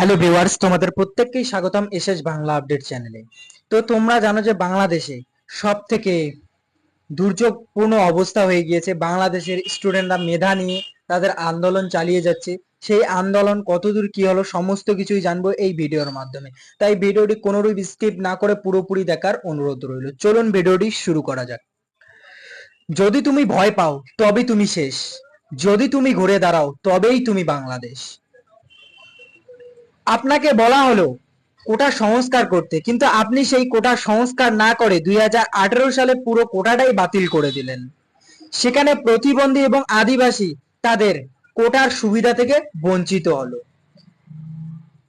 Hello viewers তোমাদের প্রত্যেককেই স্বাগতম এসএস বাংলা আপডেট চ্যানেলে তো তোমরা জানো যে বাংলাদেশে সব থেকে দুর্যোগপূর্ণ অবস্থা হয়ে গিয়েছে। বাংলাদেশের স্টুডেন্টরা মেধা নিয়ে তাদের আন্দোলন চালিয়ে যাচ্ছে। সেই আন্দোলন কতদূর কি হলো সমস্ত কিছুই জানব এই ভিডিওর মাধ্যমে। তাই ভিডিওটি কোনোরূপ স্কিপ না করে পুরোপুরি দেখার অনুরোধ রইল। চলুন ভিডিওটি শুরু করা যাক। যদি তুমি ভয় পাও তবে তুমি শেষ। যদি তুমি ঘুরে দাঁড়াও, তবেই তুমি বাংলাদেশ। আপনাকে বলা হলো কোটা সংস্কার করতে, কিন্তু আপনি সেই কোটা সংস্কার না করে দুই হাজার আঠেরো সালে পুরো কোটাটাই বাতিল করে দিলেন। সেখানে প্রতিবন্ধী এবং আদিবাসী তাদের কোটার সুবিধা থেকে বঞ্চিত হলো।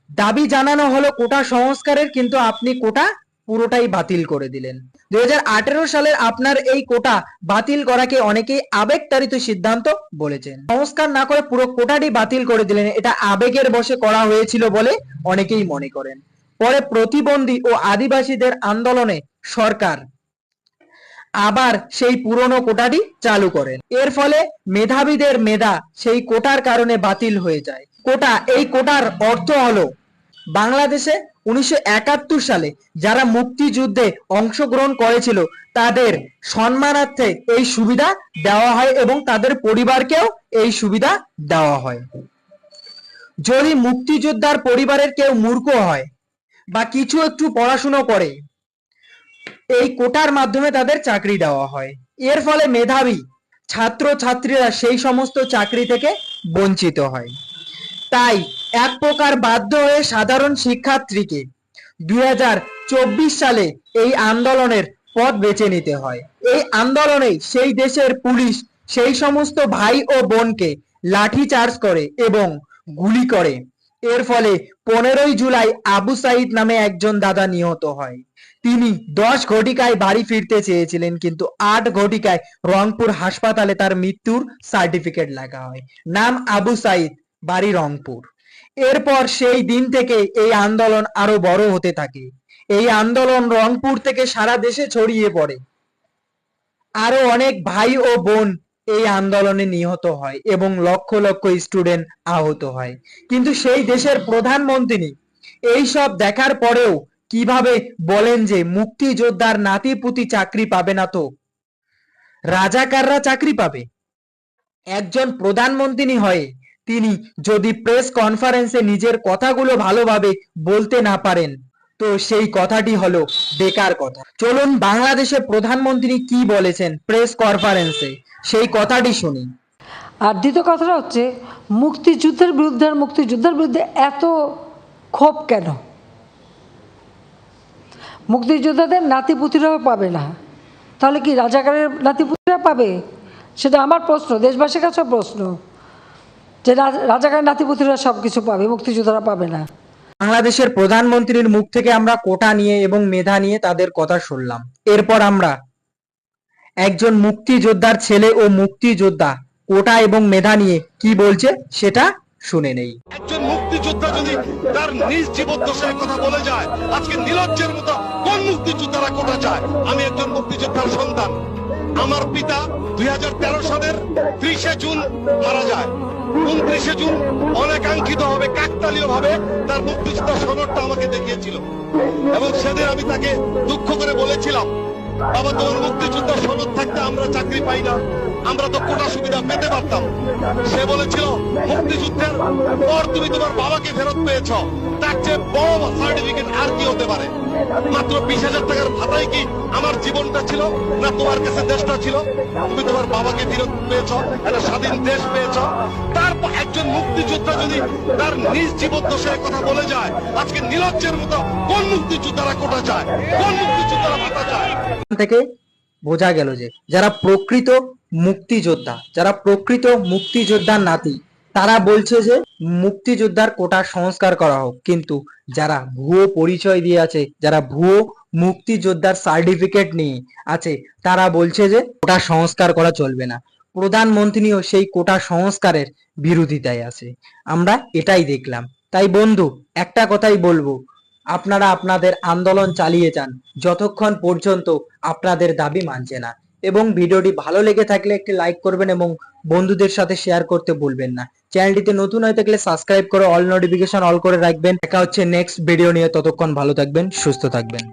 দাবি জানানো হলো কোটা সংস্কারের, কিন্তু আপনি কোটা পুরোটাই বাতিল করে দিলেন। দুই হাজার আঠেরো সালের আপনার এই কোটা বাতিল করাকে অনেকেই আবেগতাড়িত সিদ্ধান্ত বলেছেন। সংস্কার না করে পুরো কোটাটি বাতিল করে দিলেন, এটা আবেগের বশে করা হয়েছিল বলে অনেকেই মনে করেন। পরে প্রতিবন্ধী ও আদিবাসীদের আন্দোলনে সরকার আবার সেই পুরনো কোটাটি চালু করেন। এর ফলে মেধাবীদের মেধা সেই কোটার কারণে বাতিল হয়ে যায়। কোটা, এই কোটার অর্থ হলো বাংলাদেশে উনিশশো একাত্তর সালে যারা মুক্তিযুদ্ধে অংশগ্রহণ করেছিল, তাদের সম্মানার্থে এই সুবিধা দেওয়া হয় এবং তাদের পরিবারকেও এই সুবিধা দেওয়া হয়। যদি মুক্তিযোদ্ধার পরিবারের কেউ মূর্খ হয় বা কিছু একটু পড়াশুনো করে, এই কোটার মাধ্যমে তাদের চাকরি দেওয়া হয়। এর ফলে মেধাবী ছাত্র ছাত্রীরা সেই সমস্ত চাকরি থেকে বঞ্চিত হয়। তাই এক প্রকার বাধ্য হয়ে সাধারণ শিক্ষার্থীকে দুই হাজার চব্বিশ সালে এই আন্দোলনের পথ বেছে নিতে হয়। এই আন্দোলনে সেই দেশের পুলিশ সেই সমস্ত ভাই ও বোনকে লাঠি চার্জ করে এবং গুলি করে। এর ফলে পনেরোই জুলাই আবু সাইদ নামে একজন দাদা নিহত হয়। তিনি দশ ঘটিকায় বাড়ি ফিরতে চেয়েছিলেন কিন্তু আট ঘটিকায় রংপুর হাসপাতালে তার মৃত্যুর সার্টিফিকেট লেখা হয়। নাম আবু সাইদ বাড়ি রংপুর। এরপর সেই দিন থেকে এই আন্দোলন আরও বড় হতে থাকে। এই আন্দোলন রংপুর থেকে সারা দেশে ছড়িয়ে পড়ে। আরও অনেক ভাই ও বোন এই আন্দোলনে নিহত হয় এবং লক্ষ লক্ষ স্টুডেন্ট আহত হয়। কিন্তু সেই দেশের প্রধানমন্ত্রী এই সব দেখার পরেও কীভাবে বলেন যে মুক্তিযোদ্ধার নাতিপুতি চাকরি পাবে না তো? রাজাকাররা চাকরি পাবে? একজন প্রধানমন্ত্রী হয়ে তিনি যদি প্রেস কনফারেন্সে নিজের কথাগুলো ভালোভাবে বলতে না পারেন, তো সেই কথাটি হলো বেকার কথা। চলুন বাংলাদেশের প্রধানমন্ত্রী কি বলেছেন প্রেস কনফারেন্সে সেই কথাটি শুনি। আর দ্বিতীয় কথাটা হচ্ছে, মুক্তিযুদ্ধের বিরুদ্ধে আর মুক্তিযুদ্ধের বিরুদ্ধে এত ক্ষোভ কেন? মুক্তিযোদ্ধাদের নাতিপুতিরাও পাবে না। তাহলে কি রাজাকারের নাতিপুতিরা পাবে? সেটা আমার প্রশ্ন, দেশবাসীর কাছেও প্রশ্ন। যে রাজ- রাজাকারের নাতিপুতিরা সব কিছু পাবে মুক্তিযোদ্ধারা পাবে না। বাংলাদেশের প্রধানমন্ত্রীর মুখ থেকে আমরা কোটা নিয়ে এবং মেধা নিয়ে তাদের কথা শুনলাম। এরপর আমরা একজন মুক্তিযোদ্ধার ছেলে ও মুক্তিযোদ্ধা কোটা এবং মেধা নিয়ে কি বলছে সেটা শুনে নেই। একজন মুক্তিযোদ্ধা যদি তার নিজ জীবদ্দশায় কথা বলে যায় আজকে নীলজ্জের মতো কোন মুক্তিযোদ্ধারা কোটা যায় আমি একজন মুক্তিযোদ্ধার সন্তান। আমার পিতা দুই হাজার তেরো সালের ত্রিশে জুন মারা যায়। উনত্রিশে জুন? অনেকাঙ্ক্ষিত হবে কাকতালীয় ভাবে তার মুক্তিযোদ্ধা সনদটা আমাকে দেখিয়েছিল। এবং সেদিন আমি তাকে দুঃখ করে বলেছিলাম বাবা তোমার মুক্তিযোদ্ধার সনদ থাকতে আমরা চাকরি পাই না। আমরা তো কোটা সুবিধা পেতে পারতাম। সে বলেছিল, মুক্তিযুদ্ধের পর তুমি তোমার বাবাকে ফেরত পেয়েছ। তার চেয়ে বড় সার্টিফিকেট আর কি হতে পারে? মাত্র বিশ হাজার টাকার ভাতাই কি আমার জীবনটা ছিল, না তোমার কাছে দেশটা ছিল? তুমি তোমার বাবাকে ফেরত পেয়েছ, একটা স্বাধীন দেশ পেয়েছ। তারপর একজন মুক্তিযোদ্ধা যদি তার নিজ জীবদ্দশায় কথা বলে যায়, আজকে নীলজ্জের মতো কোন মুক্তিযোদ্ধারা কোটা যায় কোন মুক্তিযোদ্ধারা ভাতা যায় থেকে বোঝা গেল যে যারা প্রকৃত মুক্তিযোদ্ধা, যারা প্রকৃত মুক্তিযোদ্ধার নাতি, তারা বলছে যে মুক্তিযোদ্ধার কোটা সংস্কার করা হোক। কিন্তু যারা ভুয়ো পরিচয় দিয়ে আছে, যারা ভুয়ো মুক্তিযোদ্ধার সার্টিফিকেট নিয়ে আছে, তারা বলছে যে কোটা সংস্কার করা চলবে না। প্রধানমন্ত্রীও সেই কোটা সংস্কারের বিরোধিতায় আছে। আমরা এটাই দেখলাম। তাই বন্ধু, একটা কথাই বলব আপনারা আপনাদের আন্দোলন চালিয়ে যান, যতক্ষণ পর্যন্ত আপনাদের দাবি মানছে না। এবং ভিডিওটি ভালো লেগে থাকলে একটি লাইক করবেন এবং বন্ধুদের সাথে শেয়ার করতে ভুলবেন না। চ্যানেলটিতে নতুন হয়ে থাকলে সাবস্ক্রাইব করে অল নোটিফিকেশন অল করে রাখবেন। দেখা হচ্ছে নেক্সট ভিডিও নিয়ে। ততক্ষণ ভালো থাকবেন, সুস্থ থাকবেন।